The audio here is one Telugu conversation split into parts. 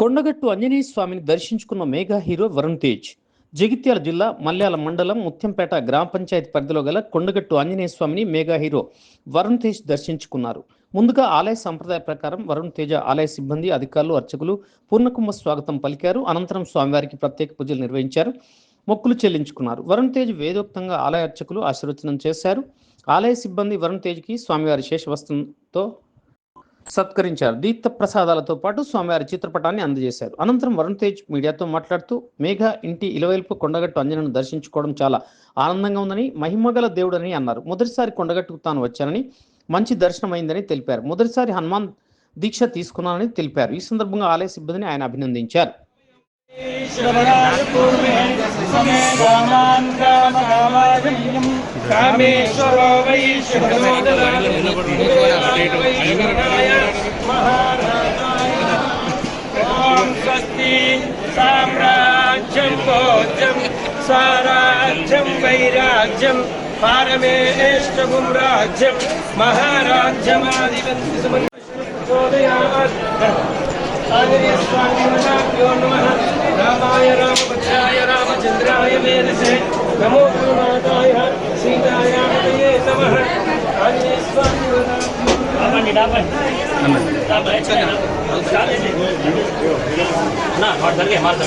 కొండగట్టు ఆంజనేయ స్వామిని దర్శించుకున్న మేఘా హీరో వరుణ్ తేజ్. జగిత్యాల జిల్లా మల్యాల మండలం ముత్యంపేట గ్రామ పంచాయతీ పరిధిలో గల కొండగట్టు ఆంజనేయ స్వామిని మేఘా హీరో వరుణ్ తేజ్ దర్శించుకున్నారు. ముందుగా ఆలయ సంప్రదాయ ప్రకారం వరుణ్ తేజ ఆలయ సిబ్బంది అధికారులు అర్చకులు పూర్ణకుంభ స్వాగతం పలికారు. అనంతరం స్వామివారికి ప్రత్యేక పూజలు నిర్వహించారు. మొక్కులు చెల్లించుకున్నారు. వరుణ్ తేజ్ వేదోక్తంగా ఆలయ అర్చకులు ఆశీర్వచనం చేశారు. ఆలయ సిబ్బంది వరుణ్ తేజ్కి స్వామివారి శేషవస్త్రంతో సత్కరించారు. దీప్త ప్రసాదాలతో పాటు స్వామివారి చిత్రపటాన్ని అందజేశారు. అనంతరం వరుణ్ తేజ్ మీడియాతో మాట్లాడుతూ మేఘ ఇంటి ఇలవైపు కొండగట్టు అంజనను దర్శించుకోవడం చాలా ఆనందంగా ఉందని మహిమగల దేవుడని అన్నారు. మొదటిసారి కొండగట్టుకు తాను వచ్చానని మంచి దర్శనమైందని తెలిపారు. మొదటిసారి హనుమాన్ దీక్ష తీసుకున్నానని తెలిపారు. ఈ సందర్భంగా ఆలయ సిబ్బందిని ఆయన అభినందించారు. కామేశ్వరో వై స్వస్తి సామ్రాజ్యం భోజ్యం సారాజ్యం వైరాజ్యం పారమేష్టం రాజ్యం మహారాజ్యమాధిపతి आंजनेयस्वामिभ्यो नमः। रामाय रामभद्राय रामचन्द्राय वेदसे नमो। गुरुनाथाय सीतायामये नमः ना और धर के मार दो।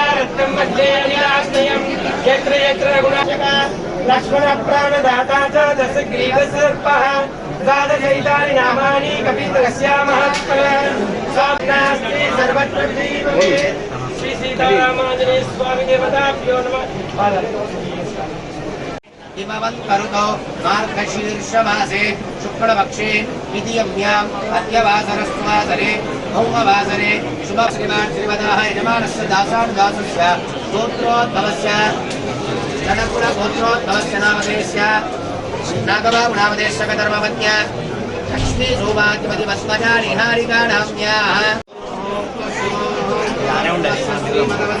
लक्ष्मण निराश्रयम् यत्र यत्र गुणाशक लक्ष्मणप्राणदाता च तस्य ग्रीवसर्पः द्वादशैतानि नामानि कपितस्य महात्मनः। स्वाम्नास्ति सर्वत्र श्रीसीतारामाजने मार्गशीर्षमासे शुक्लपक्षे द्वितीयम्याम् अद्यवासरस्वासरे भौमवासरे। शुभश्रीमान् श्रीमदाः यजमानस्य दासानुदासस्य गोत्रोद्भवस्य जनकुलगोत्रोद्भवस्य नामधेयस्य नागबाबुनामधेयस्य कधर्मपत्न्या लक्ष्मी सौभाग्यवति निहारिका नाम्याः श्रीमदवतो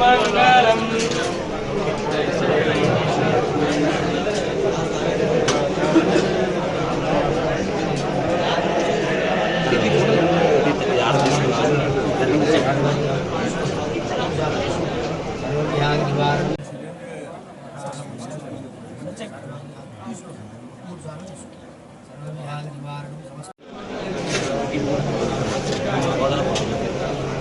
మంగళం ఇలాగే దేశేషు దయాపాత్రం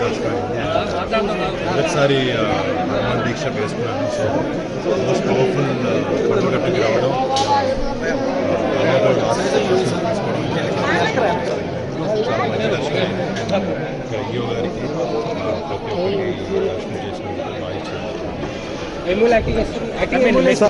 చాలా ఒకసారి దీక్ష వేసుకున్నాను సో మోస్ట్ పవర్ఫుల్ కొండగట్టుకి రావడం రామారావు చాలా మంచి దర్శనం గారికి ప్రతి ఒక్కరికి దర్శనం చేసినందుకు బాగా ఇచ్చారు